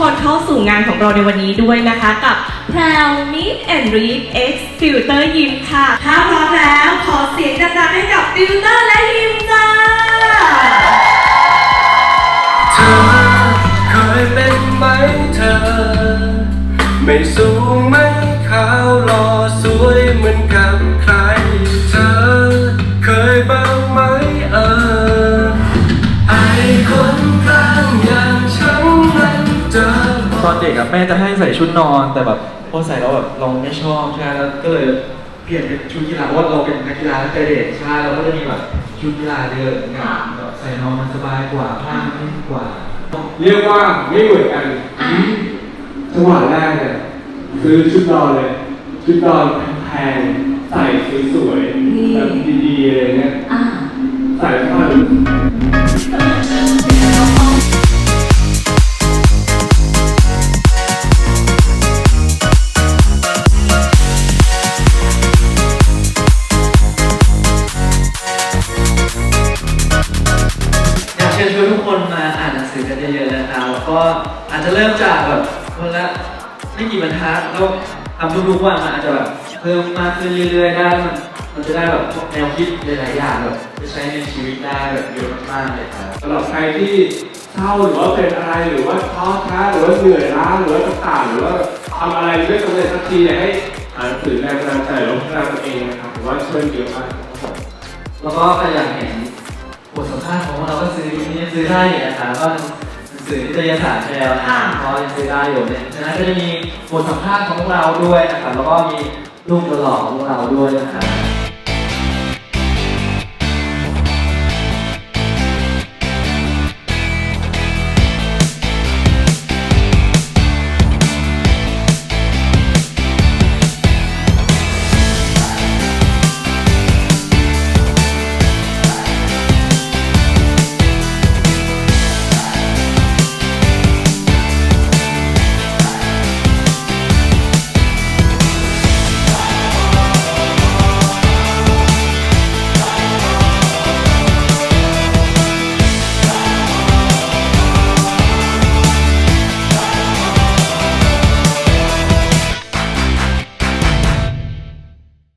คนเข้าสู่งานของเราในวันนี้ด้วยนะคะกับแพรวมิดแอนด์รีดเอ็กซ์ฟิลเตอร์ยิมค่ะ ถ้าพร้อมแล้วขอเสียงดังๆให้กับฟิลเตอร์และยิมจ้าเธอเคยเป็นไหมเธอ ไม่สูงไม่ขาวหรอก เด็กอะแม่จะให้ใส่ชุดนอน แต่แบบพอใส่แล้วแบบเราไม่ชอบใช่ไหมแล้วก็เลยเปลี่ยนเป็นชุดกีฬาเพราะว่าเราเป็นนักกีฬาตั้งแต่เด็กใช่เราก็จะมีแบบชุดกีฬาเยอะอย่างเงี้ยแบบใส่นอนมันสบายกว่าผ้ามันนิ่มกว่าเรียกว่าไม่เหมือนกันจังหวะแรกเนี่ยซื้อชุดนอนเลย ชุดนอนแพงๆใส่สวยๆแบบดีๆอะไรเงี้ยใส่ผ้า ชิญชวนทุกคนมาอ่านหนังสือกันเยอะๆนะครับแล้วก็อาจจะเริ่มจากแบบคนละไม่กี่บรรทัดแล้วทำทุกๆวันมันอาจจะแบบเพิ่มมากขึ้นเรื่อยๆได้มันมันจะได้แบบแนวคิดหลายๆอย่างแบบไปใช้ในชีวิตได้แบบเยอะมากๆเลยครับสำหรับใครที่เศร้าหรือว่าเป็นอะไรหรือว่าท้อแท้หรือว่าเหนื่อยล้าหรือว่าต่างๆหรือว่าทำอะไรไม่สำเร็จสักทีเนี่ยให้อ่านหนังสือแรงบันดาลใจหรือว่าพัฒนาตัวเองนะครับผมว่าช่วยเยอะมากครับผมแล้วก็อยากเห็น ทสัมภาษณ์ของเราก็ซื้อนี่ซื้อได้อยู่นะครับก็หนังสือนิตยสารแชร์นะคค่ะรับก็ยังซื้อได้อยู่เนี่ยฉะนั้นก็จะมีบทสัมภาษณ์ของพวกเราด้วยนะครับแล้วก็มีรูปหล่อๆของพวกเราด้วยนะครับ